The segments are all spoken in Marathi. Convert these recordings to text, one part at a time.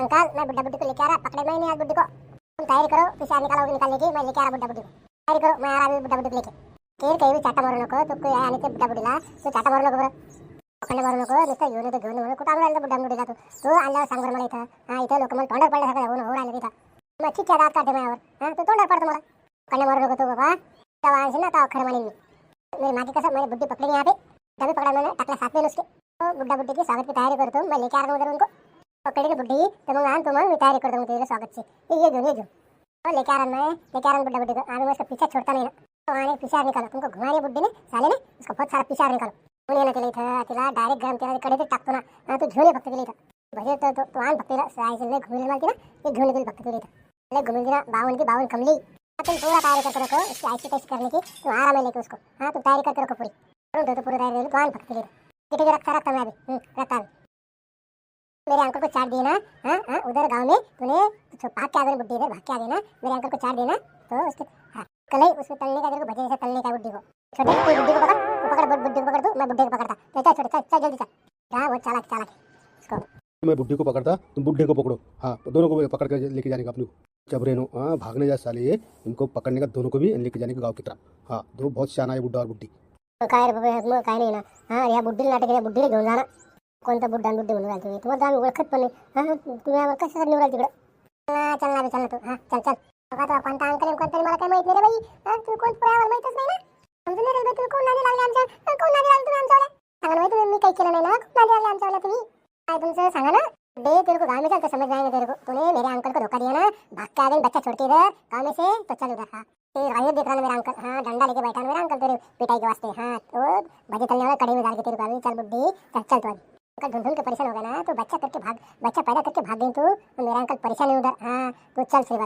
अंकल मैं बुड्ढा बुड्ढी को लेके आ रहा पकड़े मैं नहीं आज बुड्ढी को। तुम तैयारी करो पीछे निकालो निकालने की मैं लेके आ रहा बुड्ढा बुड्ढी को। तैयारी करो मैं आ रहा अभी बुड्ढा बुड्ढी को लेके। केर काही बी चाटा मारू नको तू काही आणि ते बुड्ढा बुड्ढीला तू चाटा मारू नको बरं पकडले मारू नको नुसतं घेऊन येतो घेऊन म्हणून कुठं आणून राहिलं बुड्ढा बुड्ढीला तू तू। आणल्यावर सांग बरं मला इथं हा इथं लोक मला तोंडावर पडले सगळं होऊन होऊ राहिले तिथं मग ठीक आहे दात काढते माझ्यावर हा तू तोंडावर पडतो मला पकडे मारू नको तू बाबा तेव्हा आणशील ना तेव्हा खरं म्हणेन मी मेरी माँ की कसम मैंने बुड्ढी पकड़ी यहाँ पे। तभी पकड़ा मैंने टकला साथ में उसके। तो बुड्ढा बुड्ढी की स्वागत की तैयारी करतो मैं लेके आ रहा हूँ उधर उनको। पकड़ी की बुड्ढी? तो मग आन मग मी तैयारी करतो मग तेरे स्वागत ये ये ये जो हो, तो लेके आ रहा लेके आ बुड्ढा बुड्ढी. को आगे मैं उसका पीछा छोड़ता नहीं ना. हो, तो आने पिशार निकालो. तुमको घुमा बुड्ढी ने साले ने उसका बहुत सारा पिशार निकालो. कोणी येणं केलं इथं? तिला डायरेक्ट गरम तेला कडे टाकतो ना. तू घेऊन ये फक्त तिला इथं. भजे तो तो आण फक्त तिला. जायचं लय घुमेल मला तिला. ते घेऊन येतील फक्त तिला इथं. लय घुमेल तिला बावन की बावन कमली तुम पूरा तैयारी करके रखो इसकी ऐसी करने की आराम है लेके उसको. हाँ तू तैयारी करके रखो पूरी. करूँ तो, पूरी तैयारी. आन फक्त तिला रखता रखता मैं अभी रखता अभी मेरे अंकल को चाट दिए ना हाँ हाँ उधर गाँव में तूने तो भाग के आ बुड्ढी इधर भाग के आ गई ना मेरे अंकल को चाट देना तो उसके हाँ कल ही उसको तलने का तेरे को भजे जैसे तलने का बुड्ढी को। छोटे तू बुड्ढी को पकड़ तू पकड़ बुड्ढी को पकड़ तू मैं बुड्ढे को पकड़ता तो चल छोटे चल चल जल्दी चल। हाँ वो चालाक चालाक। उसको मैं बुढ़ी को पकड़ता तुम बुढ़े को पकड़ो। हाँ तो दोनों को पकड़ कर लेके जाने का अपने को। जब रेनो हाँ भागने जा साले ये इनको पकड़ने का दोनों को भी लेके जाने का गाँव की तरफ़। हाँ दो बहुत शाना है बुढ़ा और बुढ़ी काय रे बाबा काय नाही ना? हा या बुड्डीला नाटक या बुड्डीला घेऊन जाणार कोणता बुड्डा आणि बुड्डी म्हणून राहिला तुम्ही? तुम्हाला आम्ही ओळखत पण नाही. हा तुम्ही आम्हाला कशासाठी निवडाल तिकडं? चल चल ना बे, चल ना तू. हा चल चल. बघा तो कोणता अंकल आहे कोणता नाही, मला काय माहीत नाही रे बाई. हा तुम्ही कोण पुरावर माहितच नाही ना? समजून नाही रे बाई, तुम्ही कोण नादी लागले आमच्या? हा, कोण नादी लागले तुम्ही आमच्यावाले सांगा ना बाई, तुम्ही मी काही केलं नाही ना? कोण नादी लागले आमच्यावाले तुम्ही? काय तुमचं? सांगा ना. बे तेरे को गाँव में चलते समझ जाएंगे तेरे को? तूने मेरे अंकल को धोखा दिया ना? भाग के आ गई बच्चा छोड़ के इधर। गाँव में से? तो चल उधर हाँ। ये राहिए देख रहा ना मेरा अंकल। हाँ डंडा लेके बैठा ना मेरा अंकल तेरे पिटाई के वास्ते। हाँ तो भजे तलने वाला कड़े में डाल के तेरे को अभी चल बुड्ढी। चल चल तू अभी अंकल ढूंढ ढूंढ के परेशान हो गया ना? तो बच्चा करके भाग बच्चा पैदा करके भाग गई तू। तो मेरा अंकल परेशान है उधर। हाँ तो चल सिर्फ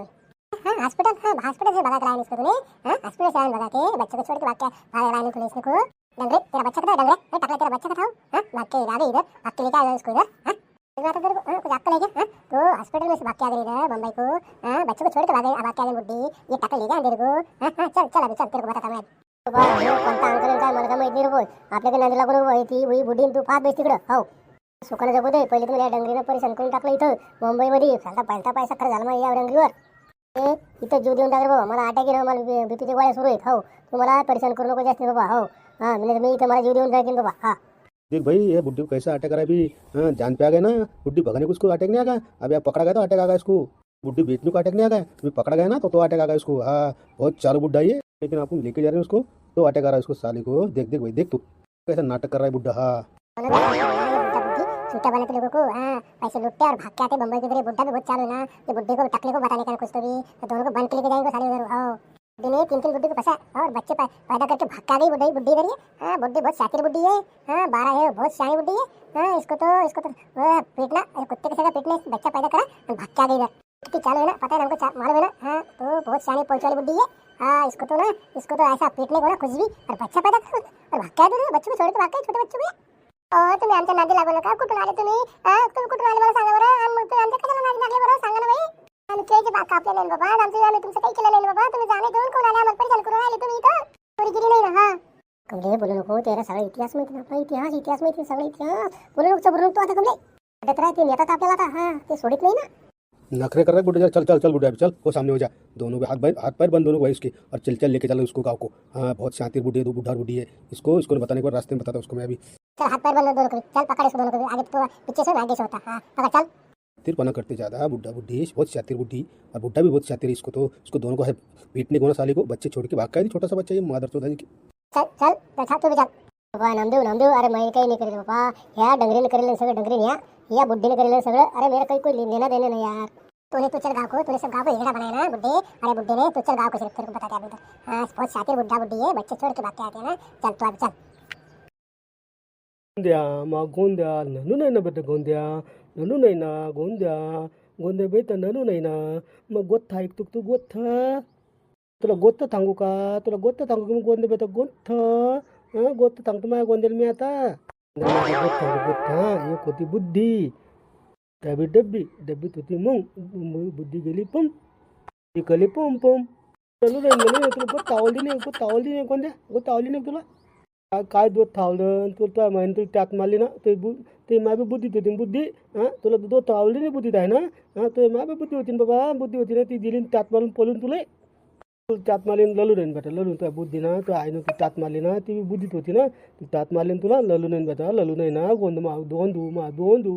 हाँ हॉस्पिटल हाँ हॉस्पिटल से भगा कराया इसको तूने। हाँ हॉस्पिटल से आया भगा के बच्चे को छोड़ के भाग के भाग कराया तूने इसको को। डंगरे तेरा बच्चा कथा डंगरे ए, टकला तेरा बच्चा कथा हो हाँ भाग के इधर इधर भाग के लेके आया इसको इधर। हाँ इस बात तेरे को कुछ अक्ल है क्या हाँ तो हॉस्पिटल में से भाग के आ गई इधर बम्बई को। हाँ बच्चे को छोड़ के भाग गई भाग के आ गई बुड्ढी? ये टकला ले गया तेरे को। हाँ हाँ चल चल अभी चल तेरे को बताता मैं। कोणता अंकल काय मला काय माहीत नाही रे आपल्याकडे नांदी लागून उभं ती वही तू पाच बेस तिकडं हो सुखानं जगू दे. पहिले तुम्ही या डंगरीनं परेशान करून टाकलं इथं. मुंबईमध्ये फालता पैसा पैसा खरं झाला मग या डंगरीवर. ते इथं जीव देऊन टाकलं बाबा. मला अटॅक येणं मला बीपीचे गोळ्या सुरू आहेत. हो. तुम्हाला परेशान करू नको जास्त बाबा. हो. हाँ म्हणजे मी इथं मला जीव देऊन टाकेन बाबा. हा. देख भाई ये बुढ़ी को कैसा अटैक रहा अभी हाँ जान पे आ गए ना? बुढ़ी भगाने को उसको अटैक नहीं आ गया? अभी आप पकड़ा गया तो अटैक आ गया इसको. बुढ़ी बेचने को अटैक नहीं आ गया? अभी पकड़ा गया ना तो तो अटैक आ गया इसको. हाँ बहुत चालू बुढ़ा है ये. लेकिन आप लेके जा रहे हैं उसको तो अटैक आ रहा है उसको साले को. देख देख भाई देख तू. कैसा नाटक कर रहा है बुढ़ा हाँ. छूटा तो लोगों को हाँ पैसे लुटते और भाग के आते बम्बई की तरह, बुड्ढा भी बहुत चालू ना। ये बुड्ढे को टकले को बताने का कुछ तो भी। तो दोनों को बंद के लेके जाएँगे साले उधर आओ। दिन तीन तीन बुड्ढी को फंसा, और बच्चे पैदा करके भाग के गई बुड्ढी बुड्ढी इधर ही बुड्ढी बहुत शातिर बुड्ढी है। हाँ बारह है, बहुत शानी बुड्ढी है। हाँ इसको तो इसको तो पीटना कुत्ते के सगा पीटने, बच्चा पैदा करा भाग के गई इधर। कितनी चालू है ना, पता है हमको मालूम है ना? हाँ तो बहुत शानी पोच वाली बुड्ढी है। हाँ इसको तो ना, इसको तो ऐसा पीटने को ना कुछ भी, और बच्चा पैदा करा, और भाग के आ गई बच्चों को छोड़ के भाग छोटे बच्चों को। तुम्ही आमच्या नादी लागू नका कुठून आले तुम्ही तुम्ही कुठून आले मला सांगा बरं आणि मग तुम्ही आमच्या कशाला नादी लागले बरं सांगा ना बाई आम्ही केळीचे बाग कापले नाही बाबा आणि आमचे आम्ही तुमचं काही केलं नाही बाबा तुम्ही जाणे घेऊन कोण आले आम्हाला परेशान करून आले तुम्ही इथं केली नाही ना हा कमले बोलू नको तेरा सगळा इतिहास माहिती ना आपला इतिहास इतिहास माहिती सगळा इतिहास बोलू नको बोलू नको आता कमले वाटत राहते नेतात आपल्याला आता हा ते सोडित नाही ना नखरे कर रहा है चल चल चल बुढ़ा चल। वो सामने हो जा। दोनों के हाथ पैर हाथ पैर बंद दोनों भाई उसके और चल चल लेके चल उसको गाँव को हाँ बहुत शांति बुढ़ी है दो बुढ़ा बुढ़ी है। इसको इसको बताने के बाद रास्ते में बताता उसको मैं अभी। चल हाथ पैर बंद दोनों को चल पकड़ इसको दोनों को आगे तो पीछे से आगे से होता। हाँ पकड़ चल। तिरपना करते ज़्यादा बुढ़ा बुढ़ी बहुत शातिर बुढ़ी। और बुढ़ा भी बहुत शातिर है इसको तो। इसको दोनों को है पीटने को ना साली को। बच्चे छोड़ के भाग का है छोटा सा बच्चा ये मादर चौधरी की चल चल तो छा तू भी चल। बाबा नामदेव नामदेव अरे मैं काही नाही करेल बाबा ह्या डंगरीने करेल सगळं डंगरीने या या बुड्ढीने करेल सगळं अरे मेरा काही कोई लेना देना नहीं यार। तूने तो चल गाँव को तूने सब गाँव को हिजड़ा बनाया ना बुड्ढे अरे बुड्ढे ने तो चल गाँव को सिर्फ़ तेरे को बताते अभी तो। हाँ बहुत शातिर बुड्ढा बुड्ढी है। बच्चे छोड़ के भाग के आते हैं ना। चल तू अब चल। गोंद्या मग गोंद्या ननू नाही ना बेटा गोंद्या ननू नाही ना गोंद्या गोंद्या बेटा ननू नाही ना मग गोत्था ऐकतो तू गोत्थ तुला गोत्त सांगू का तुला गोत्त सांगू का मग गोंदे बेटा गोत्थ हं गोत्त सांगतो माझ्या गोंद्याला मी आता गोत्था गोत्था एक होती बुद्धी त्याबी डब्बी डब्बीत होती मग बुद्धी गेली पम इकली पम पम ननू नाही तुला गोत्त आवडली नाही गोत्त आवडली नाही कोणत्या गोत्त आवडली नाही तुला काय काय दूध थावलं तुला तुला माहिती तुला त्यात मारली ना ते बु ते माबी बुद्धीत होती ना बुद्धी? हां तुला दो थावली नाही बुद्धीत आहे ना? हां तुझ्या माबी बुद्धी होती ना बाबा बुद्धी होती ना ती दिली ना त्यात मारून पळून तुला. तू त्यात मारली ललू नाही बेटा ललू तुला बुद्धी ना तुझ्या आईनं तू त्यात मारली ना ती बी बुद्धीत होती ना ती त्यात मारली ना तुला ललू नाही बेटा ललू नाही ना गोंद मा दोन धू मा दोन धू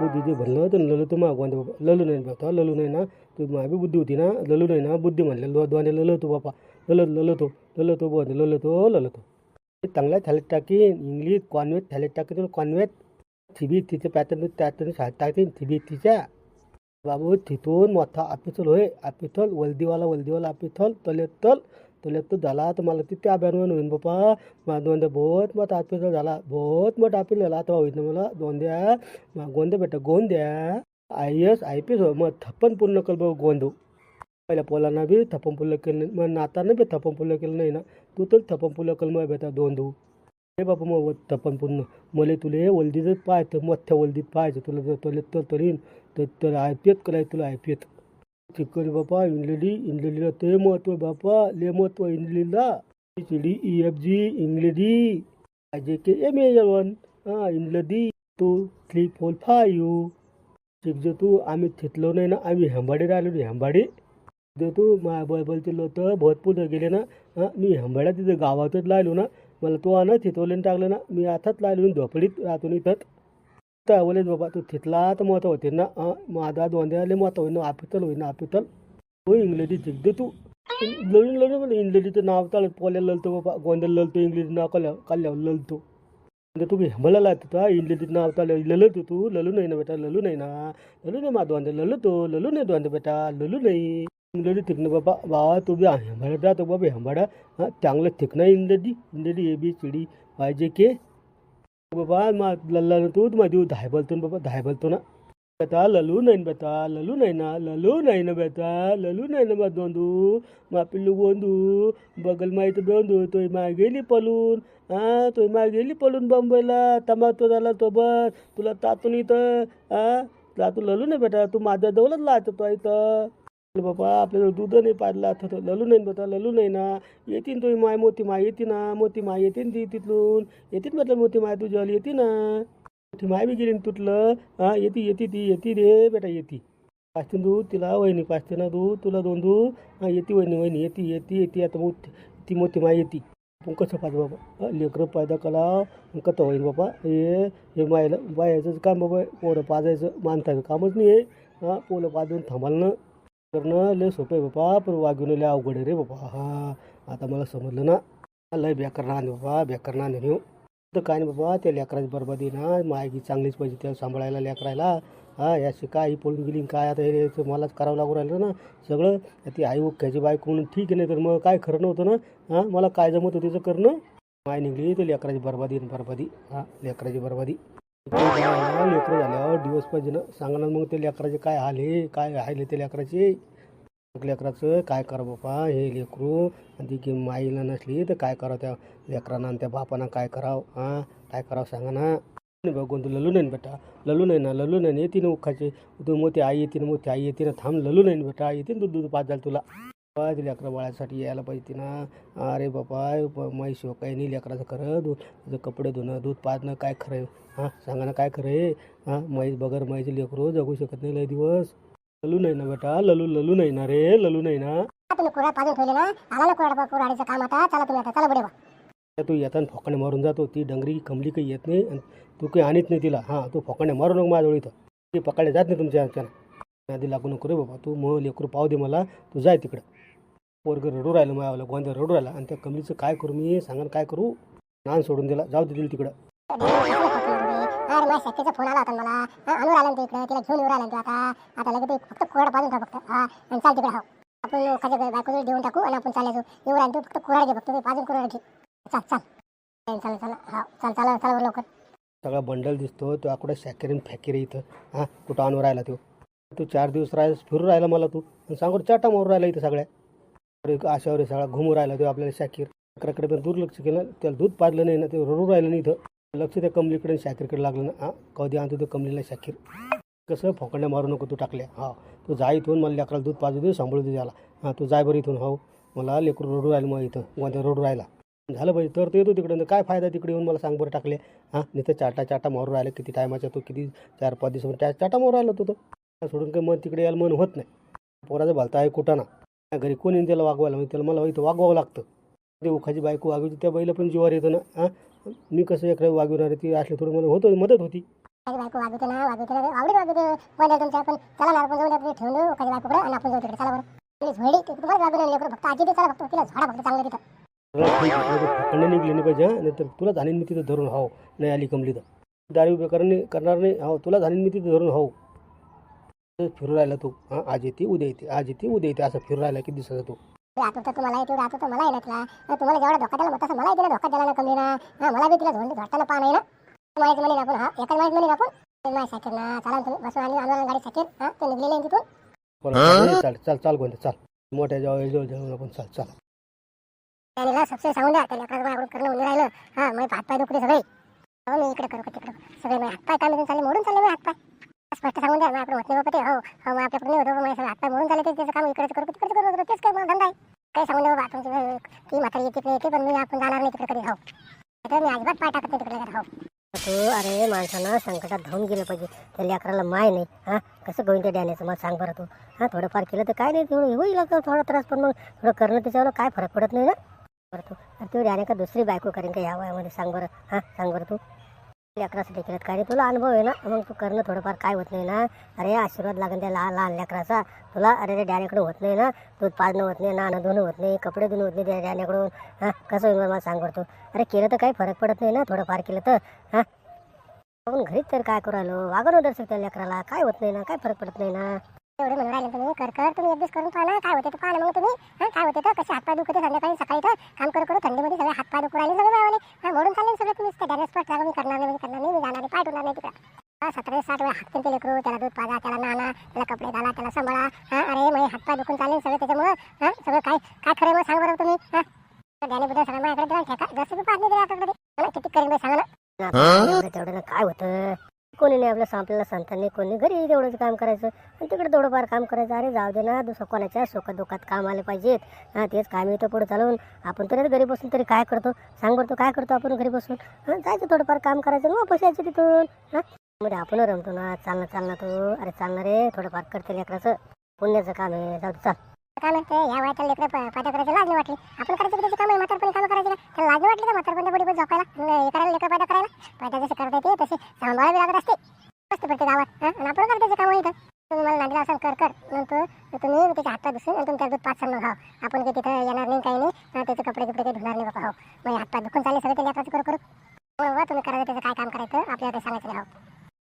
बुद्धी ते भरलं तर ललू तर मा गोंद बाबा ललू नाही बेटा ललू नाही ना तू माबी बुद्धी होती ना ललू नाही ना बुद्धी म्हणले ललू होतो बाबा. ललत ललतो ललतो बोध ललतो ललतो. चांगल्या थालीत टाकी इंग्लिश कॉन्व्हेट थालीत टाकी तुला कॉन्व्हेट थिबी तिच्या पॅटर्न त्यातून शाळेत टाकते थिबी तिच्या. बाबू तिथून मोठा आपिथल होय आपिथल वलदीवाला वलदीवाला आपिथल तले तल तले तो झाला तर मला तिथे अभ्यान होईन बापा मला दोन बहुत मोठा आपिथल झाला बहुत मोठा आपिथल झाला आता होईन मला. दोन द्या गोंद्या गोंद बेटा गोंद I S I P S मग थप्पन पूर्ण कल बघ गोंदू. पहिल्या पोलांना बी थपम फुलं केलं नाही मग नाताना बी थपम फुलं केलं नाही ना। तू तर थपम फुलं केलं मग बेटा दोन दू। हे बापा मग थप्पन पुन्हा मले तुले वल्दीच पाहायचं मोठ्या ओलदीत पाहायचं तुला जर तुला तर तरी तर तर आय पी एत करायचं तुला आय पी एत चिकन बापा इंग्लिडी इंग्लिडीला ते महत्त्व हो बापा ले महत्त्व हो इंग्लिडीला C D E F G इंग्लिडी I J K M A one. हां इंग्लिडी टू थ्री फोर फायू शिकजो तू आम्ही थितलो नाही ना आम्ही हेंबाडी राहिलो हेंबाडी। तू मा बळबलचे तर भरपूर गेले ना. हां मी हेंबाड्या तिथं गावातच लायलो ना. मला तो आणा थितवलेन टाकलं ना. मी आताच लायलो झोपडीत राहतो इथंच इथं. बोले बाबा तू थितला तर मत होते ना. हां माझा दोंद्याले मत होईन आपितल होईन आपितल. हो इंग्लिडी शिकदे तू. लढून लढून मला इंग्लिडीचं नाव चालत पोल्या ललतो बाबा गोंधळ ललतो इंग्लिश नाव कल्या कल्यावर ललतो. म्हणजे तुम्ही हेंबला लागतो तुला इंग्लिडीचं नाव चालू ललतो तू. ललू नाही ना बेटा ललू नाही ना. ललू नाही मा दोंदे ललतो ललू नाही दोंदे बेटा ललू नाही. इंग्लिडी थिकणं बाबा बाबा तू बी हेंबाडा जातो बाबा हंबाडा हां चांगलं थिकणं इंदडी इंदडी ए बी सी डी के. बाबा मा लल्ला तू मा देऊ धाय बोलतो ना बाबा धाय बोलतो ना बेटा ललू नाही ना बेटा ललू नाही ना ललू नाही ना बेटा ललू नाही ना बा दोंदू. मा पिल्लू गोंदू. बगल माहीत दोंदू तो मा गेली पलून. हा तो मा गेली पलून बंबईला. तमातो झाला तो बस. तुला तातून इथं हा तुला तू ललू नाही बेटा तू माझ्या जवळच लाचतो तो इथं. बाबा आपल्याला दूध नाही पाडला तर ललू नाही बेटा ललू नाही ना. येतीन तुम्ही माय मोती माय येते ना मोती माय येते ती तिथून. येतीन म्हटलं मोती माय तुझ्या येते ना. मोठी माय बी गेली तुटलं. हां येते येते ती येते रे बेटा येते. पाचते दूध तिला वहिनी पाचते ना दूध तुला दोन दूध. हां येते वहिनी वहिनी येते येते येते आता मोठी ती मोठी माय येते. पण कसं पाहिजे बाबा? लेकरं पायदा कलाव मग कसं होईल बाबा. हे हे मायला बायाचं काम बाबा पोरं पाजायचं माणसाचं कामच नाही आहे हां पोलं पाजून थांबाल ना. करणं लय सोपं आहे बाबा पण वागवणं लय अवघड आहे रे बाबा हा आता मला समजलं ना. लय बेकरणं आण बाबा बेकरणं आण नेऊ हो. तर काय नाही बाबा त्या लेकराची बरबादी ना. मायगी चांगलीच पाहिजे त्या सांभाळायला लेकरायला. हा याची काय ही पळून गेली काय आता हे याचं मलाच करावं लागू राहिलं ना. सगळं ती आई उख्याची बायको म्हणून ठीक आहे नाही तर मग काय खरं नव्हतं ना. हां मला काय जमत होतं तिचं करणं? माय निघली तर लेकराची बरबादी बरबादी. हां लेकराची बरबादी. लेकरं झाल्यावर दिवस पाहिजे ना. सांगा ना मग ते लेकराचे काय हाल काय हाल ते लेकराचे? लेकराचं काय करा बापा हे लेकरू आणि ती माईला नसली तर काय करावं त्या लेकरांना आणि त्या बापांना काय करावं? हां? काय करावं सांगा ना. बघून तू ललू नाही बेटा. ललू नाही ना ललू नाही येते ना उखाचे. तू मोठी आई येते ना मोठी आई येते ना. थांब ललू नाही बेटा. येते ना दूध दूध पाच झालं तुला. बाबा ते लेकरं बाळासाठी यायला पाहिजे ना. अरे बापा माई शिवाय हो, काही नाही लेकराचं खरं. दूध कपडे धुणं दूध पाजणं काय खरं हां सांगा ना काय आहे? हां म्हैस बगर म्हैस लेकरू जगू शकत नाही लय दिवस. ललू नाही ना बेटा ललू ललू नाही ना रे ललू नाही ना. तुम्ही कुऱ्हाड पाजून ठेवले ना आला ना कुऱ्हाड कुऱ्हाडीचं काम आता चला तुम्ही आता चला बा तू येताना फोकाने मारून जातो ती डंगरी कमली काही येत नाही आणि तू काही आणत नाही तिला. हां तू फोकाने मारू नको माझ्याजवळ इथं ती पकडले जात नाही तुमच्या आधी लागू नको रे बाबा तू मग लेकरू पाव दे मला तू जाय तिकडं. पोरग रडू राहिलं माझ्यावाला गोंधळ रडू राहिला आणि त्या कमलीचं काय करू मी सांगा ना काय करू? नान सोडून दिला जाऊ दे तिकडं. अरे माझ्या शक्तीचा फोन आला होता ना मला. हा, आणून आला ना इकडे तिला घेऊन येऊ राहिला ना आता. आता लगेच तू फक्त कोरड पाजून ठेव फक्त. हा आणि चाल तिकडे हो. आपण खाच्या बायको देऊन टाकू आणि आपण चालायचो येऊ राहिला तू फक्त कोरड घे फक्त तू पाजून कुऱ्हाड घे. चाल चाल. चाल चाल हा चाल चाल चाल लवकर. सगळा बंडल दिसतो तो आकडे शॅकेरीन फॅकेरी इथं. हां कुठं आणून राहिला तो? तू चार दिवस राहायला फिरू राहिला मला तू. आणि सांगून चाटा मारून राहिला इथं सगळ्या. अरे अशावर सगळा घुमू राहिला तो आपल्याला शाकीर. अकराकडे पण दुर्लक्ष केलं त्याला दूध पाजलं नाही ना ते रडू राहिलं नाही इथं. लक्ष त्या कमलीकडे शाकीरकडे लागलं ना. हां कधी आणतो तो कमलीला शाकीर. कसं फोकण्या मारू नको तू टाकल्या. हा तू जा इथून मला लेकराला दूध पाजू दे सांभाळू दे त्याला. हां तू जाय बरं इथून हो मला लेकरू रोडू राहिलं मग इथं गोंध्या रोडू राहिला झालं पाहिजे तर तो येतो तिकडे काय फायदा तिकडे येऊन मला सांग बरं टाकले? हां नाही तर चाटा चाटा मारून राहिला. किती टायमाचा तो किती चार पाच दिवस त्या चाटा मारू राहिला तो तो. सोडून काही मन तिकडे यायला मन होत नाही. पोराचं भलता आहे कुठं ना. घरी कोणी येईन त्याला वागवायला? म्हणजे त्याला मला इथं वागवावं लागतं. ते उखाची बायको वागवायची त्या बाईला पण जीवावर येतं ना. हां मी कसं एकडे वागवणार ती असले थोडं मला होतं मदत होती. माझी बायको वागवते ना वागवते ना आवडीत वागवते. मध्ये तुमच्या पण चला ना आपण जाऊन आपण ठेवून देऊ माझी बायकोकडे आणि आपण जाऊ तिकडे. चला बरं. आणि झोडी ते तुम्हाला वागवून लेकरं फक्त आजी ते चला फक्त तिला झाडा फक्त चांगलं तिथं. पकडणे निघले नाही पाहिजे हां. नाही तर तुला जाणीन मी तिथं धरून हाव. नाही आली कमली तर. दारू उभे करणे करणार नाही हो तुला जाणीन मी तिथं धरून हाव. फिरू राहिला तू. हां आज येते उद्या येते आज येते उद्या येते असं फिरू राहिला किती दिवसाचा तू. ते आता तर तुम्हाला मला आहे ना तिला तुम्हाला जेवढा धोका मग तसं मला ना धोका ना कमी ना. हा मला बी तिला झोंडी झोडताना पहा नाही ना. माहिती म्हणे आपण हा एकाच माहिती म्हणे आपण ते माझ्या सायकल ना चला ना तुम्ही बसून आणि आणून गाडी सायकल हा ते निघलेले आहे तिथून. बरं, चाल चाल चाल गोंधे चाल. मोठ्या जेव्हा जेव्हा जेवण आपण चाल चाल. त्याने ना सबसे सांगून द्या त्याला अकरा माझ्याकडून करणं उन्हे राहिलं. हा मग हातपाय दुखले सगळे. हो मी इकडे करू का तिकडे करू. सगळे मग हातपाय काय मिळून चालले मोडून चालले हातपाय. स्पष्ट सांगून द्या. माझ्याकडे होत नाही बाबा ते हो हो मग आपल्याकडे नाही होतं हो, मग सगळे हातपाय मोडून चालले ते त्याचं काम इकडे करू तिकडे करू तेच काय मला धंदा आहे. काही सांगून द्या बाबा तुमची ती म्हातारी येते तिकडे येते पण मी आपण जाणार नाही तिकडे कधी हो. तर मी अजिबात पाय टाकत नाही तिकडे हो. तू अरे माणसानं संकटात धावून गेलं पाहिजे. त्या लेकराला माय नाही हा? कसं गोविंद द्यायचं मला सांग बरं तू. हा थोडंफार केलं तर काय नाही तेवढं होईल थोडा त्रास पण मग थोडं करणं त्याच्यावर काय फरक पडत नाही ना? बरं तू आणि तेवढी आणि का दुसरी बायको करेन का या वयामध्ये सांग बरं हां? सांग बरं तू. लेकरासाठी केलं काय रे तुला अनुभव आहे ना? मग तू करणं थोडंफार. काय होत नाही ना? अरे आशीर्वाद लागेल त्या लहान लहान लेकराचा. तुला अरे रे डॅनेकडून होत नाही ना? दूध पाजणं होत नाही नाणं धुणं होत नाही कपडे धुणं होत नाही त्या डॅनेकडून हां कसं होईल मला सांग करतो तू? अरे केलं तर काही फरक पडत नाही ना? थोडंफार केलं तर. हां? आपण घरीच तर काय करू राहिलो? वागणं दर्शक त्या लेकराला. काय होत नाही ना? काय फरक पडत नाही ना? एवढे म्हणून राहिले तुम्ही कर कर तुम्ही अभ्यास करून पाहा ना काय होते पाहा ना मग तुम्ही. हा काय होते तर कसे हातपाय दुखते संध्याकाळी सकाळी तर. काम करू करू थंडीमध्ये सगळे हातपाय दुखू राहिले सगळे मावाले. हा मोडून चालले सगळे तुम्ही. त्या स्पॉट लागून मी करणार नाही करणार नाही मी जाणार नाही पाय टुणार नाही तिकडे. हा सतरा साठ वेळा हात केले लेकरू त्याला दूध पाजा त्याला नाना त्याला कपडे घाला त्याला सांभाळा. हा अरे मग हातपाय दुखून चालले सगळे त्याच्यामुळं. हा सगळं काय काय खरं मग सांग बरं तुम्ही. हा. डॅने बुद्धा सगळं माझ्याकडे दिला ठेका. जसं मी पाहत नाही मला किती करेन सांगा ना. तेवढं काय होतं? कोणी नाही आपल्या आपल्याला नाही कोणी घरी तेवढंच काम करायचं आणि तिकडे थोडंफार काम करायचं. अरे जाऊ दे ना दुसरं कोणाच्या सुखदुःखात काम आले पाहिजेत. हां तेच काम येतं पुढे चालवून आपण तरी घरी बसून तरी काय करतो? सांग बरतो काय करतो आपण घरी बसून? हां जायचं थोडंफार काम करायचं आणि वापस यायचं तिथून. हां? मध्ये आपण रमतो ना. चालणं चालणं तू. अरे चालणार रे थोडंफार करते लेकराचं पुण्याचं काम आहे. जाऊ चाल. काय म्हणते या वयाच्या लेकरं पाट्या करायचं लाज वाटली. आपण करायचं त्याचं काम आहे म्हातारपणी काम करायचं का? त्याला लाज वाटली का म्हातारपणी बडी झोपायला. हे करायला लेकरं पाट्या करायला. पाट्या जसे करता येते तसे सांभाळावी लागत असते. मस्त पडते गावात. हां? आपण करतो त्याचे काम इथं. तुम्ही मला नांदला असाल कर कर. नंतर तुम्ही त्याच्या हातात दुसून आणि तुमच्या दूध पाच मग खाव आपण काही तिथं येणार नाही काही नाही. त्याचे कपडे कपडे काही धुणार नाही बाबा हो. मग हात हातपाय दुखून चालले सगळे त्याच्या लेकराचं करू करू. तुम्ही करायचं त्याचं काय काम करायचं आपल्याला ते सांगायचं राहू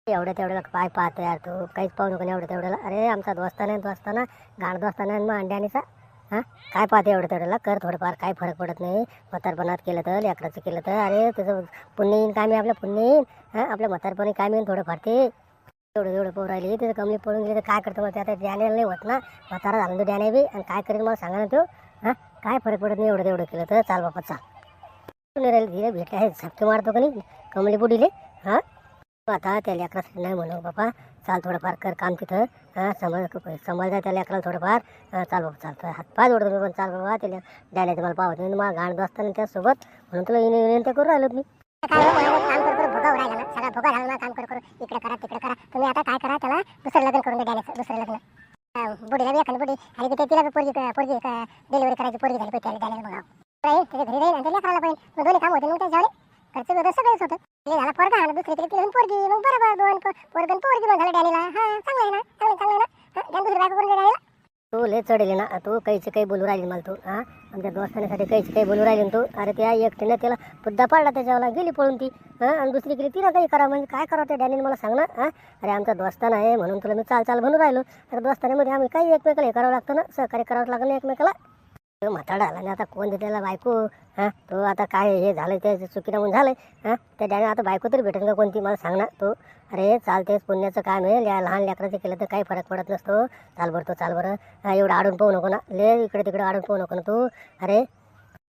एवढ्या तेवढ्याला काय पाहतो यार तू? काहीच पाहू नको एवढ्या तेवढ्याला अरे आमचा दोस्ताना दोस्ताना गाण दोस्ताना मग अंड्यानीचा हां? काय पाहते एवढं तेवढ्याला कर थोडंफार काय फरक पडत नाही. म्हातारपणात केलं तर लेकराचं केलं तर. अरे त्याचं पुण्य येईन काय मी आपलं पुण्य येईन? हां? आपल्या म्हातारपणी काय येईन थोडंफार ते? एवढं एवढं पोर राहिली तिथं कमली पडून गेली तर काय करतो मग ते आता नाही होत ना. म्हातारा झालं तो डॅने बी आणि काय करेल मला सांगा ना तो? हां? काय फरक पडत नाही एवढं तेवढं केलं तर? चाल बापा चाल. राहील धीरे भेटले आहे झपके मारतो का नाही? कमली बुडीले हां? आता त्या लेकरासाठी नाही म्हणू बाबा चाल थोडंफार कर काम तिथं. समज समज द्या त्या लेकराला थोडंफार. चाल बाबा चालतं हातपाय जोडतो मी पण चाल बाबा त्याला डॅल्याचं मला पावत नाही. मला घाण असताना त्यासोबत म्हणून तुला येणे येणे ते करू राहिलो मी. काम कर करू भोगा राहिला ना सगळा भोगा झाला काम कर करू. इकडे करा तिकडे करा. तुम्ही आता काय करा? त्याला दुसरं लग्न करून द्या डॅल्याचं दुसरं लग्न. अं, बुडीला बी एखादी बुडी आणि तिथे तिला पोरगी पोरगी डिलिव्हरी करायची पोरगी झाली पण त्याला डॅल्याला बघा राहील त्याच्या घरी राहील आणि त्याला करायला पाहिजे दोन्ही काम होते मग त्याच्यावर खर्च वगैरे सगळंच होतं झाला पोरगा आणि दुसरीकडे तिला पोरगी मग बरोबर दोन पोरगन पोरगी मग झालं डॅनीला हा चांगलं आहे ना चांगलं चांगलं ना. हा, दुसरी बायको करून डॅनीला तू लय चढेल ना तू काहीच काही बोलू राहिली मला तू हा? आमच्या दोस्ताण्यासाठी काहीच काही बोलू राहिली तू. अरे त्या एकटीनं त्याला बुद्धा पाडला त्याच्यावर गेली पळून ती हा? आणि दुसरीकडे तिला काही करा म्हणजे काय करावं ते डॅनीने मला सांग ना हा? अरे आमचा दोस्तान आहे म्हणून तुला मी चाल चाल म्हणून राहिलो. अरे दोस्तानामध्ये आम्ही काही एकमेकाला हे करावं लागतं ना सहकार्य करावं लागलं ना एकमेकाला. म्हाताडा आला ना आता कोण दिलेला त्याला बायको? हां तो आता काय हे झालं ते चुकीनं म्हणून झालंय. हां त्या डॅने आता बायको तरी भेटेल का कोणती? मला सांग ना तो. अरे चालतेच पुण्याचं काम आहे ल्या लहान लेकराचं केलं तर काही फरक पडत नसतो. चाल बरं तो चाल बरं. एवढं आडून पाहू नको ना. ले इकडे तिकडे आडून पाहू नको ना तू. अरे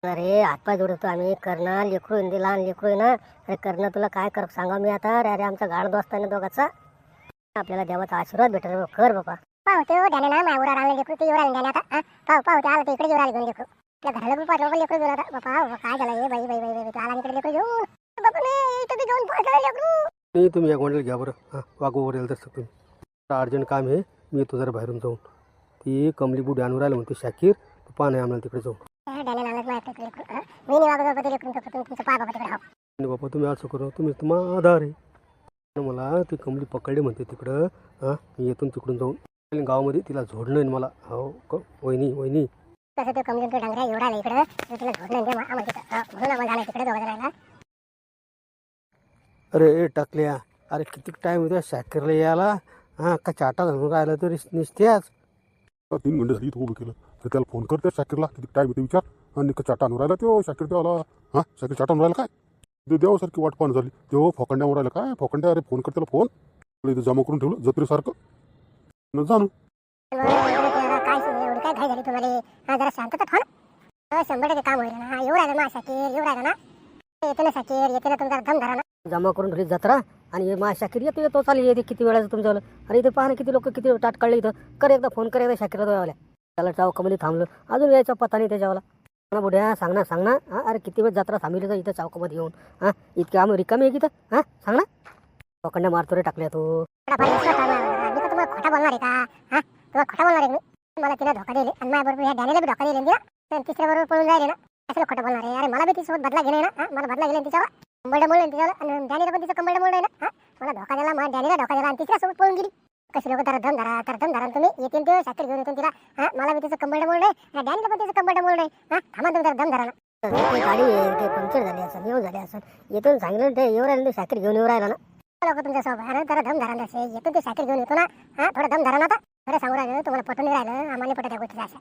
अरे हातपाय जोडतो आम्ही. करणं लेकरू हिंदी लहान लेकरू आहे ना. अरे करणं तुला काय कर सांगा मी आता. अरे अरे आमचा गाड दोस्त आहे ना दोघाचा. आपल्याला देवाचा आशीर्वाद भेटेल. कर बाबा. पाहतो ध्यान ना माझ्या उरा राहिलं लेकरू ते उरा ध्यान आता पाहू पाहू ते आलं ते इकडे उरा घेऊन लेकरू. त्या घराला पण पाठवा लेकरं घेऊन आता. बापा बाबा, काय झालं? हे बाई बाई बाई बाई आला इकडे लेकरं घेऊन. बापा नाही इथं ते घेऊन पाठवलं लेकरू. नाही तुम्ही या गोंडल घ्या बरं. हां वागोवर येईल तसं तुम्ही अर्जंट काम आहे. मी येतो जरा बाहेरून जाऊन. ती कमली बुडी आणून राहिलं म्हणते शाकीर तू पाहा नाही आम्हाला तिकडे जाऊन. लेकरू. हं? मी नाही वागत बाबा ते तुम्ही तुमचं पा बाबा तिकडे हो. आणि बाबा तुम्ही असं करू तुम्ही तुम्हाला आधार आहे. मला ती कमली पकडली म्हणते तिकडं. हां मी येतून तिकडून जाऊन. आणि गावामध्ये तिला झोडणं आहे मला हो क वहिनी वहिनी. कसं तो कमजोर तो डांगऱ्या एवढा आला इकडं तर तुला दे हं, म्हणून आम्हाला झालं तिकडे दोघं जणांना. अरे टाकल्या. अरे किती टाईम होत्या शाकीरला यायला. हां का चाटा धरून राहिला तरी निसत्याच. तीन घंटे झाली तू उभं केलं. तर त्याला फोन कर त्या शाकीरला किती टाईम येते विचार. आणि का चाटा आणून राहिला तो शाकीर तो आला. हां शाकीर चाटा आणून राहिला काय? ते देवासारखी वाट पाहणं झाली. तेव्हा फोकंड्या राहिला काय? फोकंड्या अरे फोन कर त्याला फोन इथं जमा करून ठेवलं जत्रेसारखं. मग एवढं ते काय सुरू- एवढी काय घाई झाली तुम्हाला? हा जरा शांतता ठेवा ना शंभर टक्के काम होईल ना. हा, येऊ राहिलं ना शाकीर येऊ राहिलं ना. येते ना शाकीर येते ना तुमचा दम धरा ना. जमा करून ठेवली जत्रा आणि हे मा शाकीर येतो येतो चालेल येते. किती वेळाचं तुमच्यावर? अरे इथे पहा ना किती लोक किती ताट काढले इथं. कर एकदा फोन कर एकदा शाकीरला दोयावल्या त्याला चौकामध्ये थांबलं. अजून यायचा पत्ता नाही त्याच्यावाला. ना बुड्या सांग ना सांग ना. हा अरे किती वेळ जत्रा थांबली तर इथं चौकामध्ये येऊन. हा इतके आम्ही रिकामी आहे की इथं? हा सांग ना. पकडण्या मारतो रे टाकल्या तू. खोटा बोलणार आहे का? हा? तुला खोटा बोलणार आहे मी? मला तिला धोका दिले आणि माझ्याबरोबर ह्या डॅनीला बी धोका दिले ना तर तिसऱ्या बरोबर पळून जायले ना. असं खोटं बोलणार आहे? अरे मला बी तिच्यासोबत बदला घेणे ना. हा? मला बदला गेला तिच्यावर. कंबळ मोडलं तिच्यावर. आणि डॅनीला पण तिचं कंबळ मोडलं ना. हा? मला धोका दिला मला डॅनीला धोका दिला आणि तिसऱ्यासोबत पळून गेली. कशी लोक तर धन धरा तर धन धरा तुम्ही येतील ते शाकीर घेऊन येतील तिला. हा? मला बी तिचं कंबळ मोडलंय आहे. डॅनीला पण तिचं कंबळ मोडलंय हा? थांबा तुम्ही जरा दम धरा ना. गाडी पंक्चर झाली असं येऊन झाली असं येतून सांगितलं ते येऊ राहिलं ते शाकीर घेऊन येऊ राहिला ना. लोक तुमच्यासोबत आहे जरा दम धरा नसे येतो ते सायकल घेऊन येतो ना. हा थोडा दम धरा ना आता. खरं सांगू राहिलं तुम्हाला पटून नाही राहिलं. आम्हाला पटत त्या गोष्टी अशा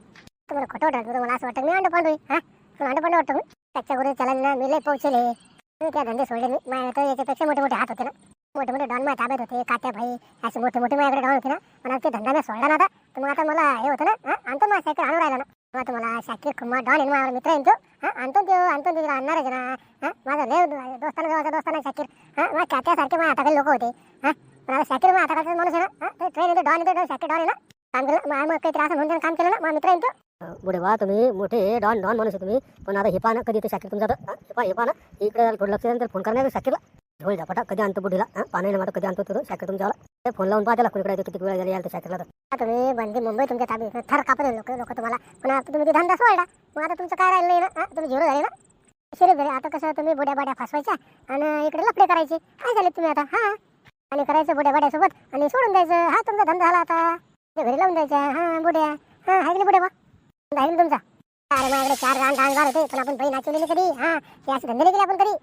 तुम्हाला खोटं वाटतं तुम्हाला असं वाटतं मी अंड पांडू हा? तुला अंड पांडू वाटतो मी त्याच्या गुरु चलन ना मी लय पोहोचले त्या धंदे सोडले मी माझ्या तर याच्यापेक्षा मोठे मोठे हात होते ना. मोठे मोठे डॉन माझ्या ताब्यात होते. काट्या भाई असे मोठे मोठे माझ्याकडे डॉन होते ना. पण ते धंदा मी सोडला ना आता. तुम्हाला आता मला हे होतं ना हा? आणतो मला सायकल आणून राहिला ना. मग तुम्हाला शाकीर कुमार डॉन आहे माझा मित्र आहे तो हां आणतो तो आणतो तिला आणणारच ना हां माझा लय दोस्ताना जवळचा दोस्ताना शाकीर. हा मग काट्यासारखे माझ्या हाताखाली लोक होते. हां पण आता शाकीर माझ्या हाताखालचा माणूस आहे ना हा ट्रेन येतो डॉन येतो शाकीर डॉन आहे ना काम केलं मग मग काही त्रास म्हणून काम केलं ना माझा मित्र आहे ना तो बुडे वा तुम्ही मोठे डॉन डॉन माणूस आहे तुम्ही. पण आता हे पहा ना कधी ते शाकीर तुमचा आता, हा, हे पहा हे पहा ना. इकडे थोडं लक्ष द्या, फोन करणार शाकीरला. झोळ झपाटा कधी आणतो बुढीला? हा पाणी कधी आणतो तो शाकीर तुमच्याला फोन लावून पाहिजे त्याला कुणीकडे किती वेळ झाली यायला शाखेला तर. आता तुम्ही बंदी मुंबई तुमच्या ताब्यात थर कापत लोक लोक तुम्हाला. पण आता तुम्ही ते धंदा सोडला. मग आता तुमचं काय राहिलं नाही ना? तुम्ही झिरो झाले ना? शिरू झाले आता कसं तुम्ही बुड्या बाड्या फासवायच्या आणि इकडे लफडे करायचे. काय झाले तुम्ही आता? हा? आणि करायचं बुड्या बाड्यासोबत आणि सोडून द्यायचं. हा तुमचा धंदा झाला आता. घरी लावून द्यायचा हा बुड्या. हा आहे की बुड्या बा आहे तुमचा? अरे माझ्याकडे चार रान डांग होते पण आपण बहीण नाचवलेली कधी? हा हे असे धंदे नाही केले आपण कधी?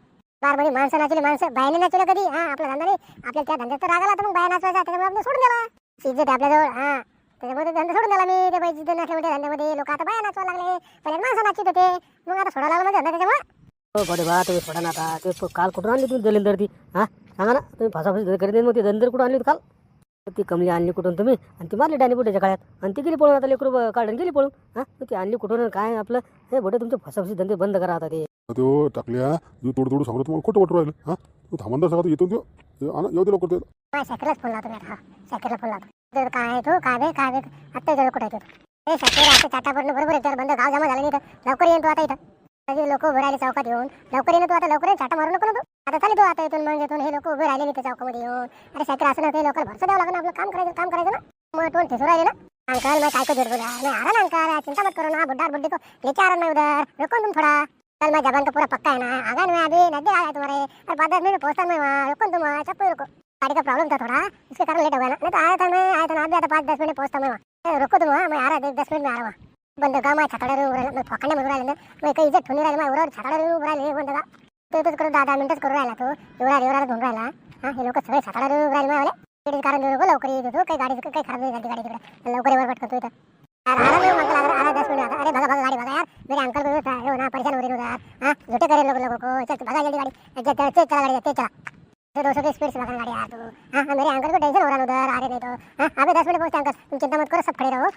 बार म्हणजे माणसं नाचले माणसं बायाने नाचलं कधी? हा आपला धंदा नाही. आपल्या त्या धंद्यात तर रागाला तर मग बाया नाचवायचा. त्याच्यामुळे आपण सोडून दिला इज्जत आहे आपल्याजवळ हा. त्याच्यामुळे धंदा सोडून दिला मी. ते बाईची इज्जत नसल्यामुळे धंद्यामध्ये लोक आता बाया नाचवा लागले. पहिले माणसं नाचित होते. मग आता सोडायला लागला माझा धंदा त्याच्यामुळे. हो बा तुम्ही सोडा ना आता. ते काल कुठून आणली तुम्ही दलिंदर ती हा? सांगा ना तुम्ही फसाफसी करीत मग ती दलिंदर कुठून आणली काल? ती कमली आणली कुठून तुम्ही? आणि ती मारली डाणी बुड्याच्या काळात आणि ती गेली पळून आता लेकरू काढून गेली पळून. हा? ती आणली कुठून काय आपलं? हे बोटे तुमचे फसाफसी धंदे बंद करा आता ते. तो टाकल्या तू तोड तोड सांगतो तुम्हाला खोटं वाटू राहिलं. हां? तू थांबंदा सांगा येतो तो आणा येऊ दे लवकर ते फोन लावतो मी आता हा. फोन लावतो. काय आहे तो? काय बे काय बे आत्ता जवळ कुठे येतो हे आता चाटा बरोबर आहे बंद गाव जमा झाला नाही तर लवकर येईन तू आता इथं. लोक उभे राहिले चौकात येऊन. लवकर येणं तू आता लवकर येईन, चाटा मारू नको ना आता चालेल तू आता इथून मग येतून हे लोक उभे राहिले नाही त्या चौकामध्ये येऊन. अरे सायकल असं नव्हतं लोकल भरसा द्यावं लागणार आपलं. काम करायचं काम करायचं ना. मग टोल ठेसू राहिले ना. अंकल मग काय बोला आ ना अंकल. चिंता मत करू ना बुड्ढा बुड्डी तो लेके आ रहा उधर. तुम थोड़ा. कल मैं जबान का पूरा पक्का है ना. आगा मैं अभी नदी आया तुम्हारे. और बाद दस मिनट पहुंचता मैं वहाँ रुको तुम वहाँ चप्पू रुको गाड़ी का प्रॉब्लम था थोड़ा. इसके कारण लेट हो गया ना. नहीं तो आया था मैं आया था ना. अभी आता पाँच दस मिनट पहुंचता मैं वहाँ रुको तुम वहाँ मैं आ रहा दस मिनट में आ रहा हूँ. बंद का मैं छाताडा उभं राहिला मैं फकांड्या म्हणून राहिला मैं काही इज्जत ठेवून राहिला माझ्या उरावर छाताडा उभं राहिले बंद का तो तोच करून दहा दहा मिनिटच करून राहिला तो. एवढा एवढा धुवून राहिला. हा हे लोक सगळे छाताडा उभं राहिले माझ्या तिकीट कारण देऊ नको लवकर येत होतो काही गाडी काही खराब नाही झाली गाडी तिकडे लवकर येवर पटकन तू इथं अरे गाड़ी यार. मेरे अंकल को हो ना परेशान हो? झूठे करे लोग लोगों को. चल भगा जल्दी गाड़ी. चल चल चला गाड़ी चला तो की स्पीड से भगा गाड़ी यार तू. मेरे अंकल को टेंशन हो रहा उधर. नहीं तो. अभी मिनट पहुंचते अंकल तुम चिंता मत करो सब खड़े रहो.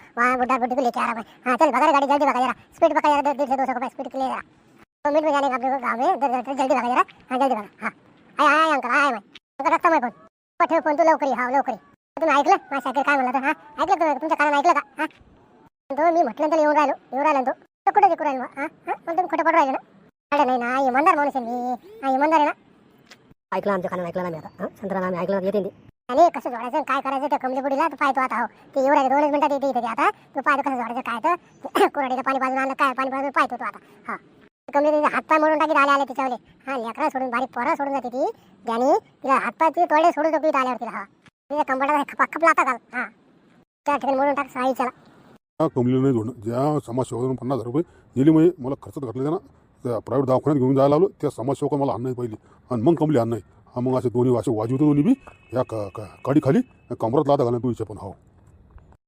को लेके आ रहा मैं. चल भगा गाड़ी जल्दी भगा जरा. स्पीड भगा डेढ़ से का स्पीड के लिए जरा. दो मिनट में जाने का गाँव में. जल्दी भगा जरा. जल्दी भगा आय आय अंकल आय मैं. तुका रखता मैं फोन ठेव फोन तू लवकर हा लवकर तुम्ही ऐकलं माझ्या काय म्हणलं तर हा? ऐकलं तुमच्या कानानं ऐकलं का? हा? तो मी म्हटलं तर येऊन राहिलो येऊन राहिलो तो तर कुठे करू राहिले हा हा? पण तुम्ही खोटं पडू राहिले ना अरे नाही ना इमानदार माणूस आहे मी हा इमानदार आहे ना ऐकलं आमच्या कानाने ऐकलं ना मी आता हां संत्रा आम्ही ऐकलं येते ते आणि कसं जोडायचं काय करायचं त्या कमली बुडीला तर पाहतो आता हो ते एवढ्या दोनच मिनिटात येते इथे ते आता तू पाहतो कसं जोडायचं काय तर कोरडीचं पाणी बाजूला आणलं काय पाणी बाजूला पाहतो तू आता हा कमली तिचे हातपाय मोडून टाकीत आले आले तिच्यावले हा लेकरा सोडून बारीक पोरं सोडून जाते ती त्याने तिला हातपाय तिथे तोडे सोडून टाकू इथं आल्यावर तिला हा तिच्या कंबरला खपा खपला आता घाल हा त्या ठिकाणी मोडून टाक साईच्याला हा कमलेलं नाही जोडणं. ज्या समाजसेवकानं पन्नास हजार रुपये दिले म्हणजे मला खर्चात घातले त्यांना त्या प्रायव्हेट दवाखान्यात घेऊन जायला लागलो. त्या समाजसेवका मला आणणं पाहिजे आणि मग कमली नाही. हा मग असे दोन्ही असे वाजवतो दोन्ही बी. या क क- काडी खाली कमरात लादा घालणं तू इच्छा पण हो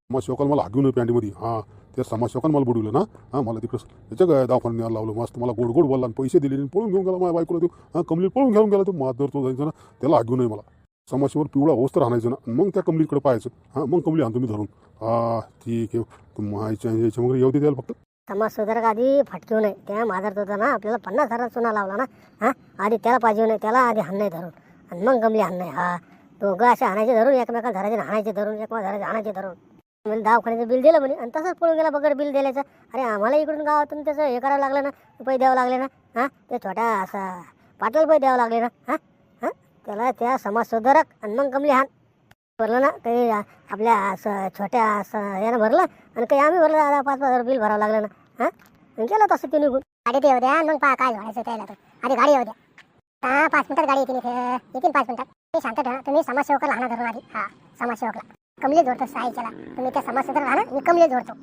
समाजसेवकाला मला हागवून पॅन्टीमध्ये. हां त्या समाजसेवकानं मला बुडवलं ना. हां मला तिकडं याच्या काय दवाखान्यात न्यायला लावलं. मस्त मला गोड गोड बोलला आणि पैसे दिले आणि पळून घेऊन गेला माझ्या बायकोला तो. हां कमली पळून घेऊन गेला तो. माधर तो जायचं ना. त्याला हागवू नये मला. समाजसेवर पिवळा होस तर आणायचं ना मग त्या कमलीकडे पाहायचं. हां मग कमली आणतो मी धरून. हा ठीक आहे. तुम्हाला मायच्या याच्या येऊ दे त्याला फक्त. समाज सुधारक आधी फटकिव नाही त्या माधर होता ना आपल्याला पन्नास हजार चुना लावला ना हां आधी त्याला पाहिजे नाही त्याला आधी हाण नाही धरून. आणि मग गमली हाण नाही हा दोघं असे हाणायचे धरून एकमेकाला धरायचे हाणायचे धरून एकमेकाला धरायचे हाणायचे धरून. म्हणजे दवाखान्याचं बिल दिलं म्हणे आणि तसंच पळून गेला बगर बिल दिल्याचं अरे आम्हाला इकडून गावातून त्याचं हे करावं लागलं ना पैसे द्यावं लागले ना हां ते छोट्या असा पाटल पैसे द्यावं लागले ना हां. त्याला त्या समाजसुधारक आणि मग कमली हान भरलं ना काही आपल्या असं छोट्या असं यानं भरलं आणि काही आम्ही भरलं आता पाच पाच हजार बिल भरावं लागलं ना. हां? आणि केलं तसं ते निघून. गाडी येऊ द्या मग पहा काय जोडायचं त्याला तर. आधी गाडी येऊ द्या. हा पाच मिनिटात गाडी येतील इथे. येतील पाच मिनिटात. तुम्ही शांत ठेवा. तुम्ही समाजसेवकाला हाना धरून आधी. हा समाजसेवकला. कमली जोडतो साईच्याला. तुम्ही त्या समाजसेवकाला हाना मी कमली जोडतो.